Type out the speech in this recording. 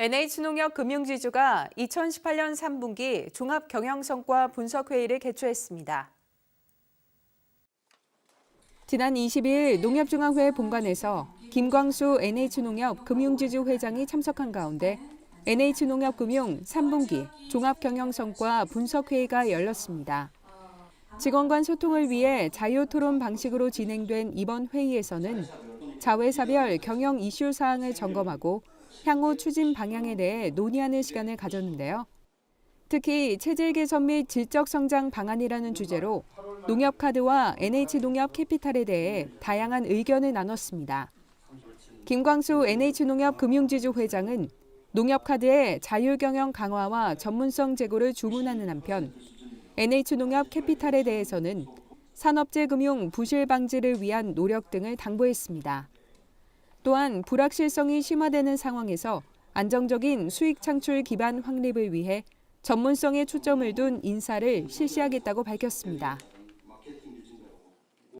NH농협 금융지주가 2018년 3분기 종합경영성과 분석회의를 개최했습니다. 지난 22일 농협중앙회 본관에서 김광수 NH농협 금융지주 회장이 참석한 가운데 NH농협금융 3분기 종합경영성과 분석회의가 열렸습니다. 직원 간 소통을 위해 자유토론 방식으로 진행된 이번 회의에서는 자회사별 경영 이슈 사항을 점검하고 향후 추진 방향에 대해 논의하는 시간을 가졌는데요. 특히 체질 개선 및 질적 성장 방안이라는 주제로 농협 카드와 NH농협 캐피탈에 대해 다양한 의견을 나눴습니다. 김광수 NH농협 금융지주 회장은 농협 카드의 자율 경영 강화와 전문성 제고를 주문하는 한편 NH농협 캐피탈에 대해서는 산업재 금융 부실 방지를 위한 노력 등을 당부했습니다. 또한 불확실성이 심화되는 상황에서 안정적인 수익 창출 기반 확립을 위해 전문성에 초점을 둔 인사를 실시하겠다고 밝혔습니다.